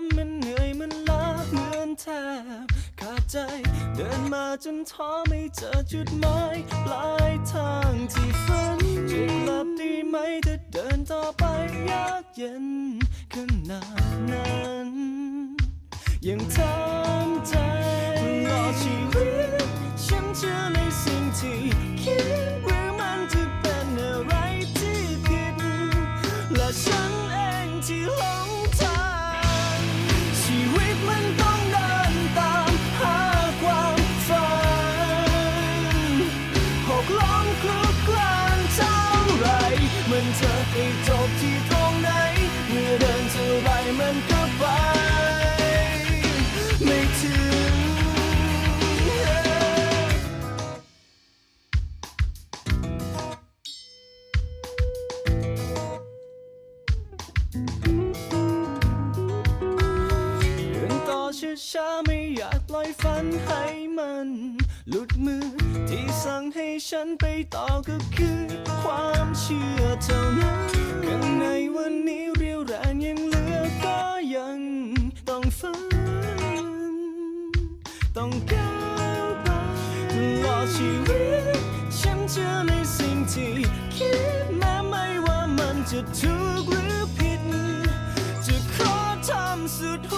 มมันเหนื่อยมันล้าเหมือนแทบขาดใจ เดินมาจนท้อไม่เจอจุดหมายปลายทางที่ฝันจะกลับดีไหมถ้าเดินต่อไปยากเย็นขนาดนั้นยังทำ มันจะไปจบที่ตรงไหน เมื่อเดินเท่าไรมันก็ไป ไม่ถึง เดินต่อช้าๆไม่อยากปล่อยฝันให้มัน หลุดมือที่สั่งให้ ฉันไปต่อก็คือความเชื่อเท่านั้นข้างในวันนี้เรียวแรงยังเหลือก็ยังต้องฝัน ต้องก้าวไปตลอดชีวิต ฉันเชื่อในสิ่งที่คิดแม้ไม่ว่ามันจะถูกหรือผิด จะขอทำสุดหัว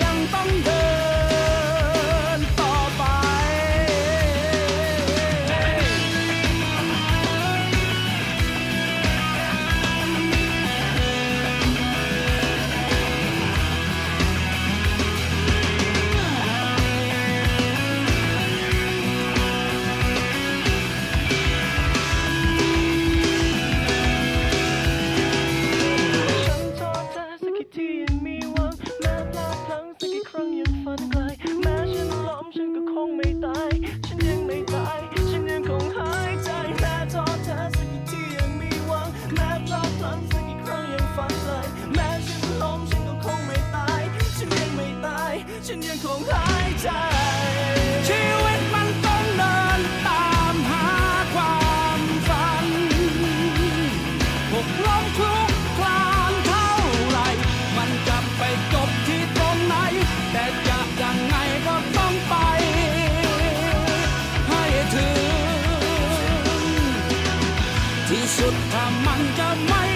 ย ฉันยังคงหายใจ ชีวิตมันต้องเดินตามหาความฝันหกล้มคลุกคลานเท่าไร มันจะไปจบที่ตรงไหน แต่จะยังไงก็ต้องไป ให้ถึง ที่สุดถ้ามันจะไม่